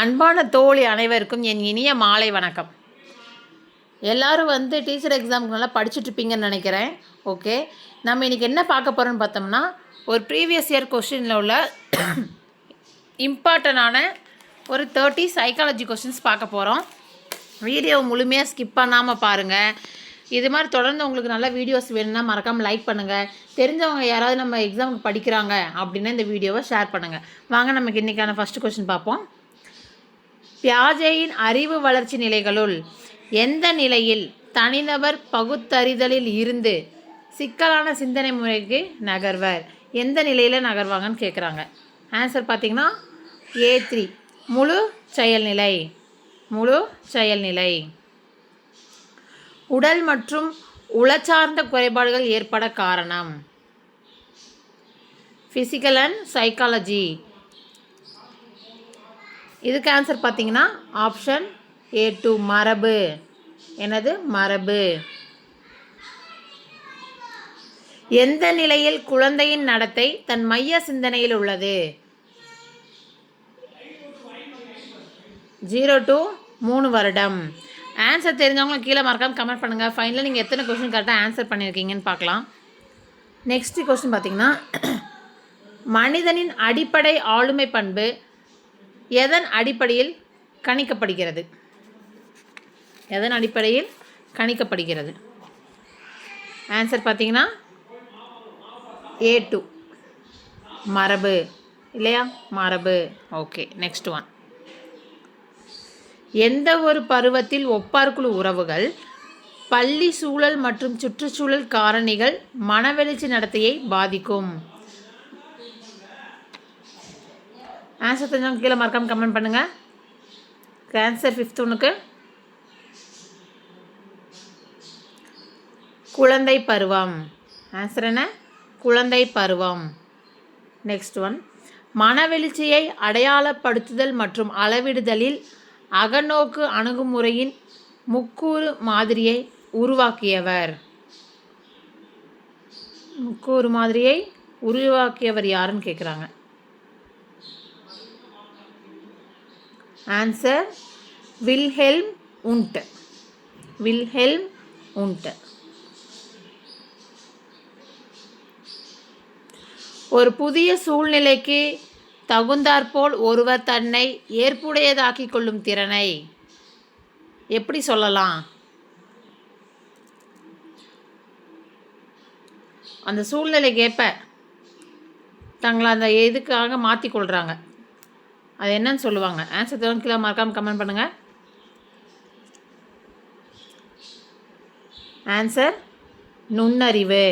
அன்பான தோழி அனைவருக்கும் என் இனிய மாலை வணக்கம். எல்லாரும் வந்து டீச்சர் எக்ஸாமுக்கு நல்லா படிச்சுட்ருப்பீங்கன்னு நினைக்கிறேன். ஓகே. நம்ம இன்றைக்கி என்ன பார்க்க போகிறோம்னு பார்த்தோம்னா ஒரு ப்ரீவியஸ் இயர் கொஸ்டினில் உள்ள இம்பார்ட்டண்டான ஒரு தேர்ட்டி சைக்காலஜி கொஸ்டின்ஸ் பார்க்க போகிறோம் வீடியோ முழுமையாக ஸ்கிப் பண்ணாமல் பாருங்கள் இது மாதிரி தொடர்ந்து உங்களுக்கு நல்ல வீடியோஸ் வேணும்னா மறக்காமல் லைக் பண்ணுங்கள் தெரிஞ்சவங்க யாராவது நம்ம எக்ஸாமுக்கு படிக்கிறாங்க அப்படின்னா இந்த வீடியோவை ஷேர் பண்ணுங்கள் வாங்க நமக்கு இன்றைக்கான ஃபஸ்ட்டு கொஸ்டின் பார்ப்போம். பியாஜேயின் அறிவு வளர்ச்சி நிலைகளுள் எந்த நிலையில் தனிநபர் பகுத்தறிதலில் இருந்து சிக்கலான சிந்தனை முறைக்கு நகர்வர்? எந்த நிலையில் நகர்வாங்கன்னு கேட்குறாங்க ஆன்சர் பார்த்தீங்கன்னா ஏ த்ரீ முழு செயல்நிலை. முழு செயல்நிலை. உடல் மற்றும் உளச்சார்ந்த குறைபாடுகள் ஏற்பட காரணம். ஃபிசிக்கல் அண்ட் சைக்காலஜி இதுக்கு ஆன்சர் பார்த்தீங்கன்னா ஆப்ஷன் ஏ டூ மரபு. எனது மரபு. எந்த நிலையில் குழந்தையின் நடத்தை தன் மைய சிந்தனையில் உள்ளது? ஜீரோ டு மூணு வருடம். ஆன்சர் தெரிஞ்சவங்களும் கீழே மறக்காம கமெண்ட் பண்ணுங்கள் ஃபைனலாக நீங்கள் எத்தனை கொஸ்டின் கரெக்டாக ஆன்சர் பண்ணியிருக்கீங்கன்னு பார்க்கலாம். நெக்ஸ்ட் கொஸ்டின் பார்த்தீங்கன்னா மனிதனின் அடிப்படை ஆளுமை பண்பு எதன் அடிப்படையில் கணிக்கப்படுகிறது? எதன் அடிப்படையில் கணிக்கப்படுகிறது? ஆன்சர் பார்த்தீங்கன்னா ஏ டூ மரபு. இல்லையா? மரபு. ஓகே நெக்ஸ்ட் ஒன் எந்த ஒரு பருவத்தில் ஒப்பார்குழு உறவுகள் பள்ளி சூழல் மற்றும் சுற்றுச்சூழல் காரணிகள் மனவெழுச்சி நடத்தையை பாதிக்கும்? ஆன்சர் தெரிஞ்சவங்க கீழே மறக்காம கமெண்ட் பண்ணுங்கள் ஆன்சர் ஃபிஃப்த் ஒன்றுக்கு குழந்தை பருவம். ஆன்சர் என்ன? குழந்தை பருவம். நெக்ஸ்ட் ஒன் மனவெழுச்சியை அடையாளப்படுத்துதல் மற்றும் அளவிடுதலில் அகநோக்கு அணுகுமுறையின் முக்கூறு மாதிரியை உருவாக்கியவர். முக்கூறு மாதிரியை உருவாக்கியவர் யாருன்னு கேட்குறாங்க answer Wilhelm Wundt Wilhelm Wundt ஒரு புதிய சூழ்நிலைக்கு தகுந்தாற்போல் ஒருவர் தன்னை ஏற்புடையதாக்கிக் கொள்ளும் திறனை எப்படி சொல்லலாம்? அந்த சூழ்நிலைக்கு ஏற்ப தங்களை அந்த இதுக்காக மாற்றி கொள்கிறாங்க அது என்னன்னு சொல்லுவாங்க. ஆன்சர் தரும் கீழே மறக்காமல் கமெண்ட் பண்ணுங்கள் ஆன்சர் நுண்ணறிவு.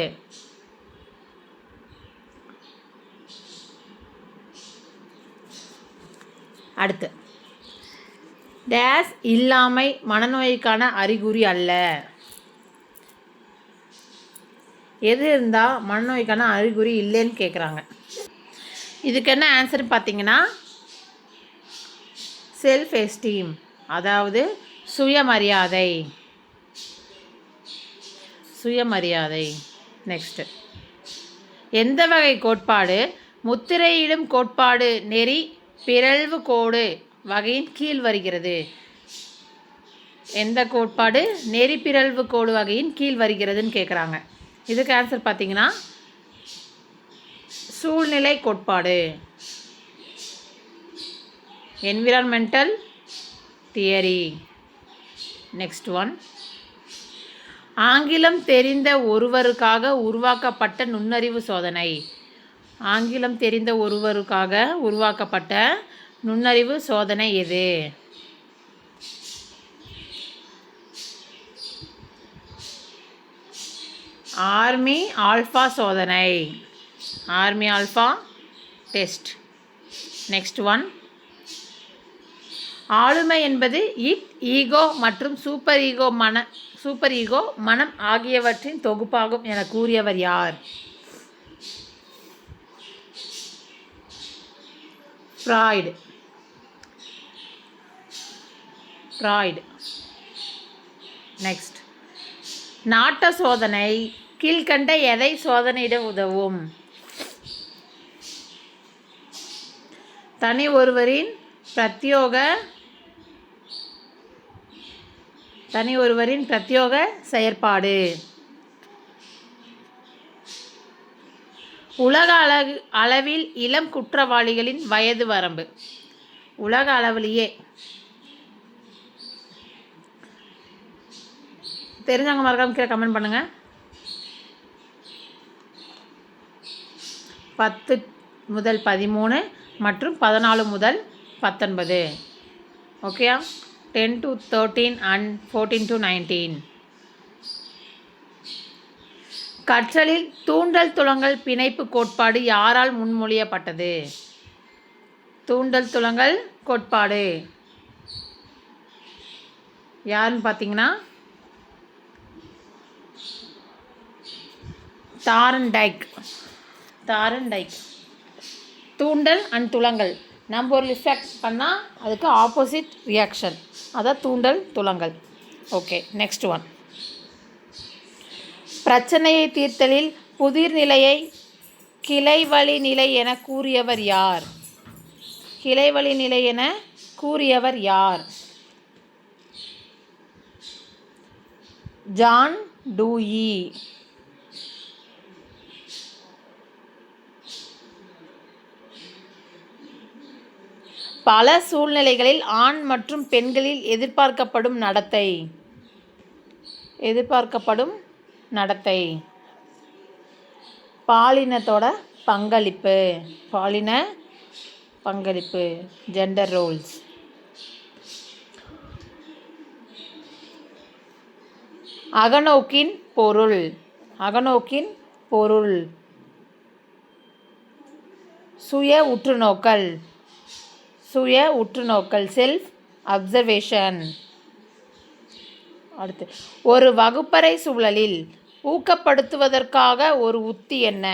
அடுத்து. டேஸ் இல்லாமை மனநோய்க்கான அறிகுறி அல்ல. எது இருந்தால் மனநோய்க்கான அறிகுறி இல்லைன்னு கேட்குறாங்க இதுக்கு என்ன ஆன்சர் பார்த்தீங்கன்னா செல்ஃப் எஸ்டீம் அதாவது சுயமரியாதை. சுயமரியாதை. நெக்ஸ்ட்டு எந்த வகை கோட்பாடு? முத்திரையிடும் கோட்பாடு நெறி பிறழ்வு கோடு வகையின் கீழ் வருகிறது. எந்த கோட்பாடு? நெறி பிறழ்வு கோடு வகையின் கீழ் வருகிறதுன்னு கேட்குறாங்க இதுக்கு ஆன்சர் பார்த்தீங்கன்னா சூழ்நிலை கோட்பாடு. என்விரான்மெண்டல் தியரி நெக்ஸ்ட் ஒன் ஆங்கிலம் தெரிந்த ஒருவருக்காக உருவாக்கப்பட்ட நுண்ணறிவு சோதனை. ஆங்கிலம் தெரிந்த ஒருவருக்காக உருவாக்கப்பட்ட நுண்ணறிவு சோதனை எது? ஆர்மி ஆல்ஃபா சோதனை. Army alpha test next one ஆளுமை என்பது இட் ஈகோ மற்றும் சூப்பர் ஈகோ மன சூப்பர் ஈகோ மனம் ஆகியவற்றின் தொகுப்பாகும் என கூறியவர் யார்? ஃப்ராய்டு. ஃப்ராய்டு. நெக்ஸ்ட் நாட்ட சோதனை. கீழ்கண்ட எதை சோதனையிட உதவும்? தனி ஒருவரின் பிரத்யோக தனி ஒருவரின் பிரத்யோக செயற்பாடு. உலக அளவு அளவில் இளம் குற்றவாளிகளின் வயது வரம்பு. உலக அளவிலேயே. தெரிஞ்சவங்க மறக்காம கீழே கமெண்ட் பண்ணுங்க. பத்து முதல் பதிமூணு மற்றும் பதினாலு முதல் பத்தொன்பது. ஓகேயா ten to thirteen and fourteen to nineteen கற்றலில் தூண்டல் துளங்கள் பிணைப்பு கோட்பாடு யாரால் முன்மொழியப்பட்டது? தூண்டல் துளங்கள் கோட்பாடு. யாருன்னு பார்த்தீங்கன்னா? தாரன் டைக். தாரன் டைக். தூண்டல் அண்ட் துளங்கள் நம்ம ஒரு ரிஃப்ளெக்ட் பண்ணால் அதுக்கு ஆப்போசிட் ரியாக்ஷன் அதான் தூண்டல் துளங்கள் ஓகே நெக்ஸ்ட் ஒன் பிரச்சனையை தீர்த்தலில் புதிர் நிலையை கிளைவழி நிலை என கூறியவர் யார்? கிளைவழி நிலை என கூறியவர் யார்? John Dewey. பல சூழ்நிலைகளில் ஆண் மற்றும் பெண்களில் எதிர்பார்க்கப்படும் நடத்தை. எதிர்பார்க்கப்படும் நடத்தை. பாலினத்தோட பங்களிப்பு. பாலின பங்களிப்பு. ஜெண்டர் ரோல்ஸ் அகநோக்கின் பொருள். அகநோக்கின் பொருள். சுய உற்றுநோக்கல். சுய உற்றுநோக்கல் செல்ஃப் அப்சர்வேஷன் அடுத்து ஒரு வகுப்பறை சூழலில் ஊக்கப்படுத்துவதற்காக ஒரு உத்தி என்ன?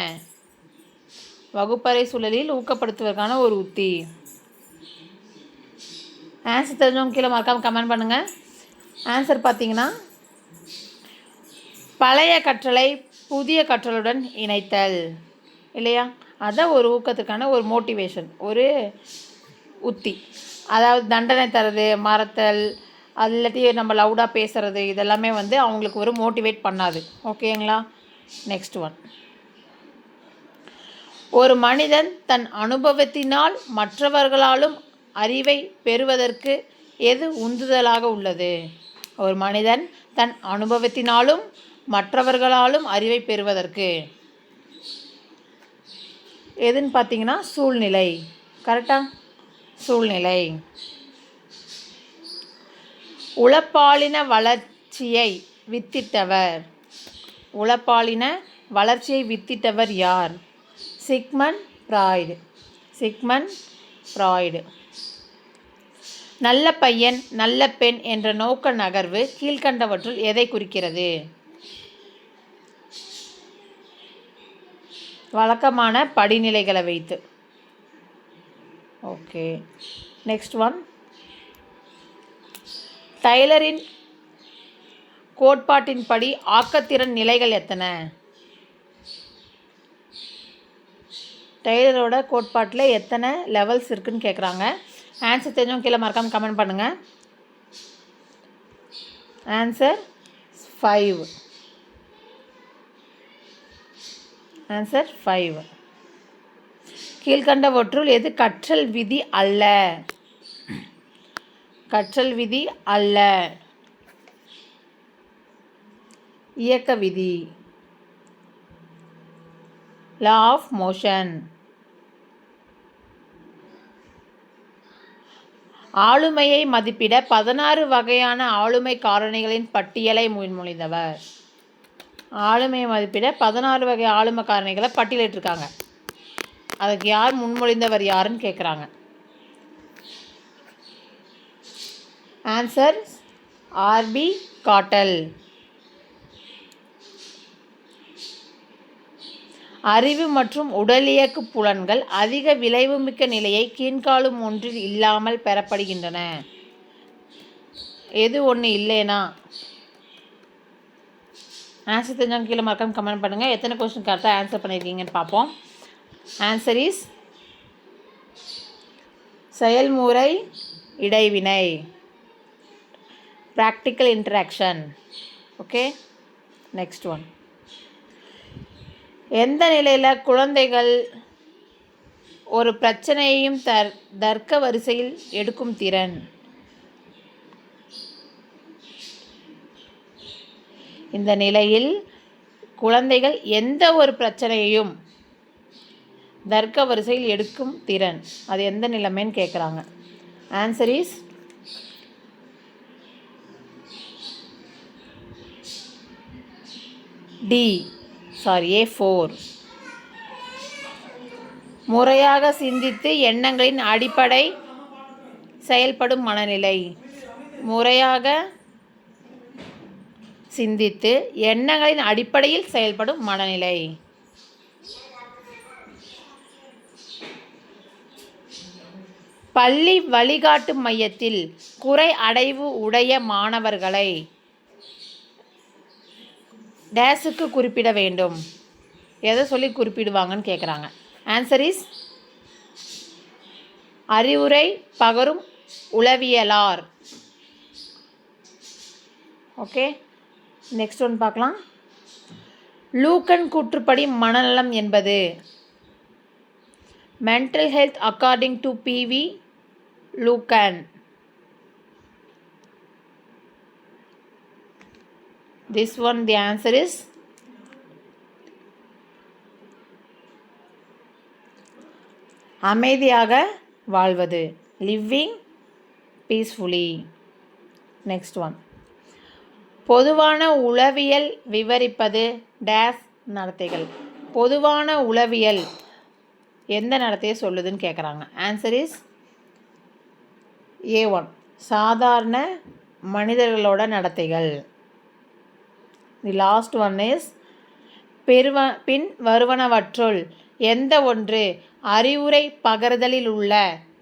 வகுப்பறை சூழலில் ஊக்கப்படுத்துவதற்கான ஒரு உத்தி. ஆன்சர் தெரிஞ்சவங்க கீழே மறக்காமல் கமெண்ட் பண்ணுங்கள் ஆன்சர் பார்த்தீங்கன்னா பழைய கற்றலை புதிய கற்றலுடன் இணைத்தல். இல்லையா? அதான் ஒரு ஊக்கத்துக்கான ஒரு மோட்டிவேஷன் ஒரு உத்தி. அதாவது தண்டனை தரது மறத்தல் அது இல்லாட்டி நம்ம லவுடாக பேசுகிறது இதெல்லாமே வந்து அவங்களுக்கு ஒரு மோட்டிவேட் பண்ணாது. ஓகேங்களா நெக்ஸ்ட் ஒன் ஒரு மனிதன் தன் அனுபவத்தினால் மற்றவர்களாலும் அறிவை பெறுவதற்கு எது உந்துதலாக உள்ளது? ஒரு மனிதன் தன் அனுபவத்தினாலும் மற்றவர்களாலும் அறிவை பெறுவதற்கு எதுன்னு பார்த்தீங்கன்னா சூழ்நிலை. கரெக்டாக சூழ்நிலை. உளப்பாலின வளர்ச்சியை வித்திட்டவர். உளப்பாலின வளர்ச்சியை வித்திட்டவர் யார்? சிக்மன் ஃப்ராய்டு சிக்மன் ஃப்ராய்டு நல்ல பையன் நல்ல பெண் என்ற நோக்க நகர்வு கீழ்கண்டவற்றுள் எதை குறிக்கிறது? வழக்கமான படிநிலைகளை வைத்து. ஓகே. நெக்ஸ்ட் ஒன் டைலரின் கோட்பாட்டின்படி ஆக்கத்திறன் நிலைகள் எத்தனை? டெய்லரோட கோட்பாட்டில் எத்தனை லெவல்ஸ் இருக்குதுன்னு கேட்குறாங்க ஆன்சர் தெரிஞ்சவங்க கீழே மறக்காமல் கமெண்ட் பண்ணுங்கள் ஆன்சர் ஃபைவ் ஆன்சர் ஃபைவ் கீழ்கண்டவற்றுள் எது கற்றல் விதி அல்ல? கற்றல் விதி அல்ல. இயக்க விதி. லா ஆஃப் மோஷன் ஆளுமையை மதிப்பிட பதினாறு வகையான ஆளுமை காரணிகளின் பட்டியலை முன்மொழிந்தவர். ஆளுமையை மதிப்பிட பதினாறு வகை ஆளுமை காரணிகளை பட்டியலிட்டிருக்காங்க. அதுக்கு யார் முன்மொழிந்தவர் யாருன்னு கேட்குறாங்க ஆன்சர் ஆர்பி காட்டல் அறிவு மற்றும் உடலியக்கு புலன்கள் அதிக விளைவுமிக்க நிலையை கீழ்காலும் ஒன்றில் இல்லாமல் பெறப்படுகின்றன. எது ஒன்று இல்லைனா? ஆன்சர் தெரிஞ்சவங்க கீழே மறக்காமல் கமெண்ட் பண்ணுங்கள் எத்தனை கொஸ்டின் கரெக்டாக ஆன்சர் பண்ணியிருக்கீங்கன்னு பார்ப்போம். ஆன்சர் இஸ் செயல்முறை இடைவினை. Practical interaction okay next one எந்த நிலையில் குழந்தைகள் ஒரு பிரச்சனையையும் தர் தர்க்க வரிசையில் எடுக்கும் திறன்? இந்த நிலையில் குழந்தைகள் எந்த ஒரு பிரச்சனையையும் தர்க்க வரிசையில் எடுக்கும் திறன். அது எந்த நிலைமைன்னு கேட்குறாங்க answer is D sorry A four முறையாக சிந்தித்து எண்ணங்களின் அடிப்படை செயல்படும் மனநிலை. முறையாக சிந்தித்து எண்ணங்களின் அடிப்படையில் செயல்படும் மனநிலை. பள்ளி வழிகாட்டு மையத்தில் குறை அடைவு உடைய மாணவர்களை டேஸுக்கு குறிப்பிட வேண்டும். எதை சொல்லி குறிப்பிடுவாங்கன்னு கேட்குறாங்க ஆன்சர் இஸ் அறிவுரை பகரும் உளவியலார். ஓகே நெக்ஸ்ட் ஒன் பார்க்கலாம். லூக்கன் கூற்றுப்படி மனநலம் என்பது mental health according to PV லூக்கன் this one the answer is அமைதியாக வாழ்வது. லிவிங் பீஸ்ஃபுல்லி நெக்ஸ்ட் ஒன் பொதுவான உளவியல் விவரிப்பது டேஸ் நடத்தைகள். பொதுவான உளவியல் எந்த நடத்தையை சொல்லுதுன்னு கேட்குறாங்க ஆன்சர் இஸ் ஏ ஒன் சாதாரண மனிதர்களோட நடத்தைகள். தி லாஸ்ட் ஒன் இஸ் பெருவ பின் வருவனவற்றுள் எந்த ஒன்று அறிவுரை பகர்தலில் உள்ள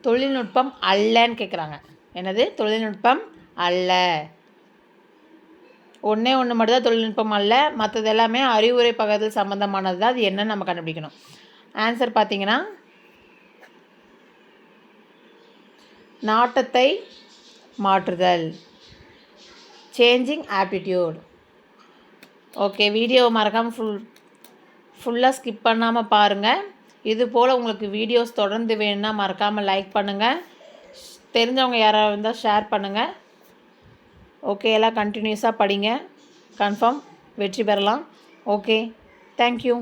தொழில்நுட்பம் அல்லன்னு கேட்குறாங்க என்னது? தொழில்நுட்பம் அல்ல. ஒன்றே ஒன்று மட்டும்தான் தொழில்நுட்பம் அல்ல. மற்றது எல்லாமே அறிவுரை பகர்தல் சம்மந்தமானது தான் அது என்னன்னு நம்ம கண்டுபிடிக்கணும். ஆன்சர் பார்த்தீங்கன்னா நாட்டத்தை மாற்றுதல். சேஞ்சிங் ஆப்டிடியூட் ஓகே வீடியோவை மறக்காமல் ஃபுல் ஃபுல்லாக ஸ்கிப் பண்ணாமல் பாருங்கள் இது போல் உங்களுக்கு வீடியோஸ் தொடர்ந்து வேணும்னா மறக்காமல் லைக் பண்ணுங்கள் தெரிஞ்சவங்க யாராவது இருந்தால் ஷேர் பண்ணுங்கள் ஓகே எல்லாம் கண்டினியூஸாக படிங்க. கன்ஃபார்ம் வெற்றி பெறலாம். Okay thank you